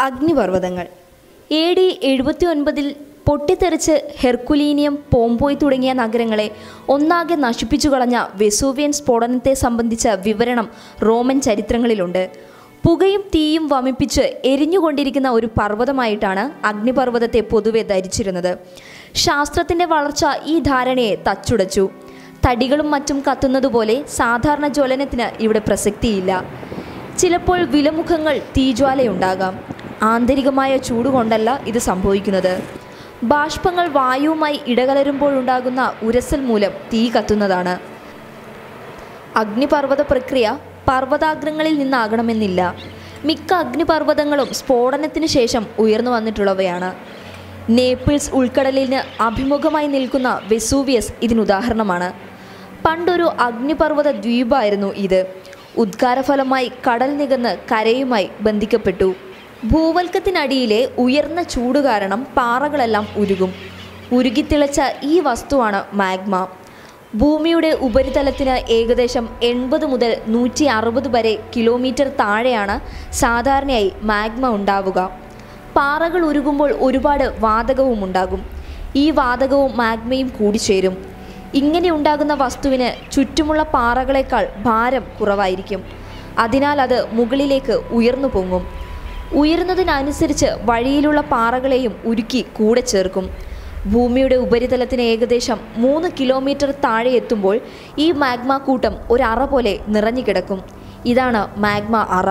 അഗ്നിപർവതങ്ങൾ. A D എഴുപത്തി ഒൻപതിൽ പൊട്ടിത്തെറിച്ച് ഹെർക്കുലീനിയം പോംപോയ് തുടങ്ങിയ നഗരങ്ങളെ ഒന്നാകെ നശിപ്പിച്ചു കളഞ്ഞ വെസൂവിയൻ സ്ഫോടനത്തെ സംബന്ധിച്ച വിവരണം റോമൻ ചരിത്രങ്ങളിലുണ്ട്. പുകയും തീയും വമിപ്പിച്ച് എരിഞ്ഞുകൊണ്ടിരിക്കുന്ന ഒരു പർവതമായിട്ടാണ് അഗ്നിപർവതത്തെ പൊതുവെ ധരിച്ചിരുന്നത്. ശാസ്ത്രത്തിന്റെ വളർച്ച ഈ ധാരണയെ തച്ചുടച്ചു. തടികളും മറ്റും കത്തുന്നതുപോലെ സാധാരണ ജ്വലനത്തിന് ഇവിടെ പ്രസക്തിയില്ല. ചിലപ്പോൾ വിലമുഖങ്ങൾ തീജ്വാലയുണ്ടാകാം. ആന്തരികമായ ചൂടുകൊണ്ടല്ല ഇത് സംഭവിക്കുന്നത്. ബാഷ്പങ്ങൾ വായുവുമായി ഇടകലരുമ്പോഴുണ്ടാകുന്ന ഉരസൽ മൂലം തീ കത്തുന്നതാണ്. അഗ്നിപർവത പ്രക്രിയ പർവതാഗ്രങ്ങളിൽ നിന്നാകണമെന്നില്ല. മിക്ക അഗ്നിപർവതങ്ങളും സ്ഫോടനത്തിന് ശേഷം ഉയർന്നു വന്നിട്ടുള്ളവയാണ്. നേപ്പിൾസ് ഉൾക്കടലിന് അഭിമുഖമായി നിൽക്കുന്ന വെസൂവിയസ് ഇതിനുദാഹരണമാണ്. പണ്ടൊരു അഗ്നിപർവത ദ്വീപായിരുന്നു ഇത്. ഉദ്കാരഫലമായി കടൽ നികന്ന് കരയുമായി ബന്ധിക്കപ്പെട്ടു. ഭൂവൽക്കത്തിനടിയിലെ ഉയർന്ന ചൂട് കാരണം പാറകളെല്ലാം ഉരുകും. ഉരുകിത്തിളച്ച ഈ വസ്തുവാണ് മാഗ്മ. ഭൂമിയുടെ ഉപരിതലത്തിന് ഏകദേശം എൺപത് മുതൽ നൂറ്റി അറുപത് വരെ കിലോമീറ്റർ താഴെയാണ് സാധാരണയായി മാഗ്മ ഉണ്ടാവുക. പാറകൾ ഉരുകുമ്പോൾ ഒരുപാട് വാതകവും ഉണ്ടാകും. ഈ വാതകവും മാഗ്മയും കൂടി ചേരും ഇങ്ങനെ ഉണ്ടാകുന്ന വസ്തുവിന് ചുറ്റുമുള്ള പാറകളേക്കാൾ ഭാരം കുറവായിരിക്കും. അതിനാൽ അത് മുകളിലേക്ക് ഉയർന്നു പൊങ്ങും. ഉയരുന്നതിനനുസരിച്ച് വഴിയിലുള്ള പാറകളെയും ഉരുക്കി കൂടെ ചേർക്കും. ഭൂമിയുടെ ഉപരിതലത്തിന് ഏകദേശം മൂന്ന് കിലോമീറ്റർ താഴെ എത്തുമ്പോൾ ഈ മാഗ്മ കൂട്ടം ഒരു പോലെ നിറഞ്ഞുകിടക്കും ഇതാണ് മാഗ്മ അറ.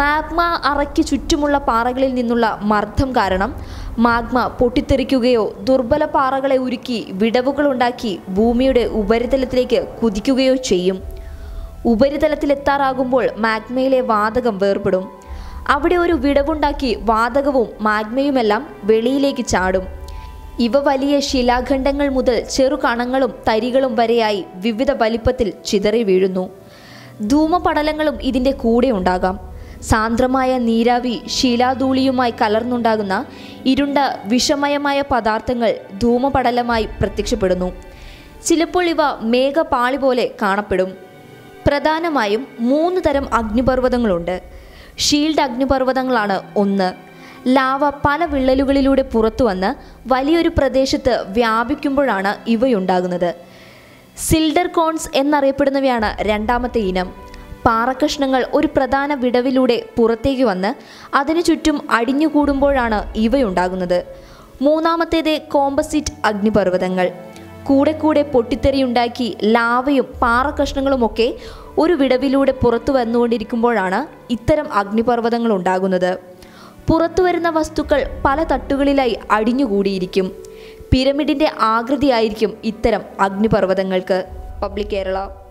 മാഗ്മ അറയ്ക്ക് ചുറ്റുമുള്ള പാറകളിൽ നിന്നുള്ള മർദ്ദം കാരണം മാഗ്മ പൊട്ടിത്തെറിക്കുകയോ ദുർബല പാറകളെ ഉരുക്കി വിടവുകളുണ്ടാക്കി ഭൂമിയുടെ ഉപരിതലത്തിലേക്ക് കുതിക്കുകയോ ചെയ്യും. ഉപരിതലത്തിലെത്താറാകുമ്പോൾ മാഗ്മയിലെ വാതകം വേർപെടും. അവിടെ ഒരു വിടവുണ്ടാക്കി വാതകവും മാഗ്മയുമെല്ലാം വെളിയിലേക്ക് ചാടും. ഇവ വലിയ ശിലാഖണ്ഡങ്ങൾ മുതൽ ചെറുകണങ്ങളും തരികളും വരെയായി വിവിധ വലിപ്പത്തിൽ ചിതറി വീഴുന്നു. ധൂമപടലങ്ങളും ഇതിന്റെ കൂടെ ഉണ്ടാകാം. സാന്ദ്രമായ നീരാവി ശിലാധൂളിയുമായി കലർന്നുണ്ടാകുന്ന ഇരുണ്ട വിഷമയമായ പദാർത്ഥങ്ങൾ ധൂമപടലമായി പ്രത്യക്ഷപ്പെടുന്നു. ചിലപ്പോൾ ഇവ മേഘപാളി പോലെ കാണപ്പെടും. പ്രധാനമായും മൂന്ന് തരം അഗ്നിപർവതങ്ങളുണ്ട്. ഷീൽഡ് അഗ്നിപർവതങ്ങളാണ് ഒന്ന്. ലാവ പല വിള്ളലുകളിലൂടെ പുറത്തു വന്ന് വലിയൊരു പ്രദേശത്ത് വ്യാപിക്കുമ്പോഴാണ് ഇവയുണ്ടാകുന്നത്. സിൽഡർ കോൺസ് എന്നറിയപ്പെടുന്നവയാണ് രണ്ടാമത്തെ ഇനം. പാറക്കഷ്ണങ്ങൾ ഒരു പ്രധാന വിടവിലൂടെ പുറത്തേക്ക് വന്ന് അതിനു ചുറ്റും അടിഞ്ഞുകൂടുമ്പോഴാണ് ഇവയുണ്ടാകുന്നത്. മൂന്നാമത്തേത് കോമ്പസിറ്റ് അഗ്നിപർവതങ്ങൾ. കൂടെ കൂടെ പൊട്ടിത്തെറിയുണ്ടാക്കി ലാവയും പാറക്കഷ്ണങ്ങളുമൊക്കെ ഒരു വിടവിലൂടെ പുറത്തു വന്നുകൊണ്ടിരിക്കുമ്പോഴാണ് ഇത്തരം അഗ്നിപർവതങ്ങൾ ഉണ്ടാകുന്നത്. പുറത്തു വരുന്ന വസ്തുക്കൾ പല തട്ടുകളിലായി അടിഞ്ഞുകൂടിയിരിക്കും. പിരമിഡിന്റെ ആകൃതിയായിരിക്കും ഇത്തരം അഗ്നിപർവതങ്ങൾക്ക്. പബ്ലിക് കേരള.